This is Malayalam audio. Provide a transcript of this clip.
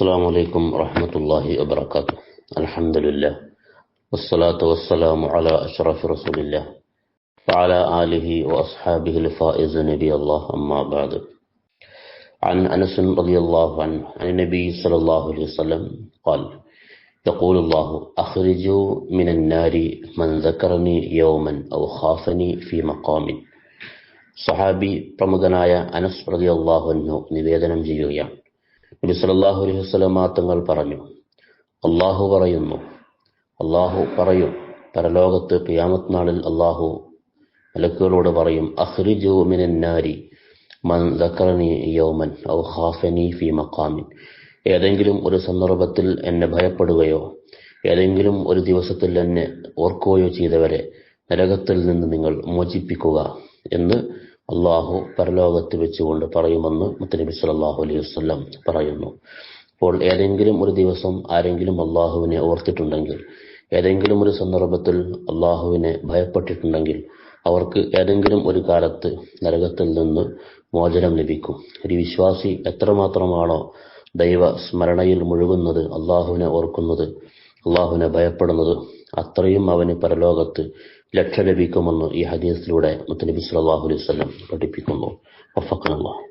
السلام عليكم ورحمة الله وبركاته الحمد لله والصلاة والسلام على أشرف رسول الله وعلى آله وأصحابه الفائز نبي الله أما بعد عن أنس رضي الله عنه عن النبي صلى الله عليه وسلم قال يقول الله أخرجوا من النار من ذكرني يوما أو خافني في مقام സഹാബി പ്രമുഖനായ അനസ് റളിയല്ലാഹു അൻഹു നിവേദനം ചെയ്യുകയാണ് അലൈഹി വസല്ലമ തങ്ങൾ പറഞ്ഞു. അള്ളാഹു പറയുന്നു. അള്ളാഹു പറയും പരലോകത്ത് ഖിയാമത്ത് നാളിൽ അള്ളാഹു മലക്കുകളോട് പറയും അഖ്രിജു മിനന്നാരി മൻ യൗമൻ ഔ ഏതെങ്കിലും ഒരു സന്ദർഭത്തിൽ എന്നെ ഭയപ്പെടുകയോ ഏതെങ്കിലും ഒരു ദിവസത്തിൽ എന്നെ ഓർക്കുകയോ ചെയ്തവരെ നരകത്തിൽ നിന്ന് നിങ്ങൾ മോചിപ്പിക്കുക എന്ന് അള്ളാഹു പരലോകത്ത് വെച്ചുകൊണ്ട് പറയുമെന്ന് മുത്തനബി സല്ലല്ലാഹു അലൈഹി വസല്ലം പറയുന്നു. അപ്പോൾ ഏതെങ്കിലും ഒരു ദിവസം ആരെങ്കിലും അള്ളാഹുവിനെ ഓർത്തിട്ടുണ്ടെങ്കിൽ ഏതെങ്കിലും ഒരു സന്ദർഭത്തിൽ അള്ളാഹുവിനെ ഭയപ്പെട്ടിട്ടുണ്ടെങ്കിൽ അവർക്ക് ഏതെങ്കിലും ഒരു കാലത്ത് നരകത്തിൽ നിന്ന് മോചനം ലഭിക്കും. ഒരു വിശ്വാസി എത്രമാത്രമാണോ ദൈവ സ്മരണയിൽ മുഴുകുന്നത് അള്ളാഹുവിനെ ഓർക്കുന്നത് അള്ളാഹുവിനെ ഭയപ്പെടുന്നത് അത്രയും അവന് പരലോകത്ത് ലക്ഷ ലഭിക്കുമെന്ന് ഈ ഹദീസിലൂടെ മുത്തനബി സല്ലല്ലാഹു അലൈഹി വസല്ലം പഠിപ്പിക്കുന്നു. വഫഖനല്ലാഹ്.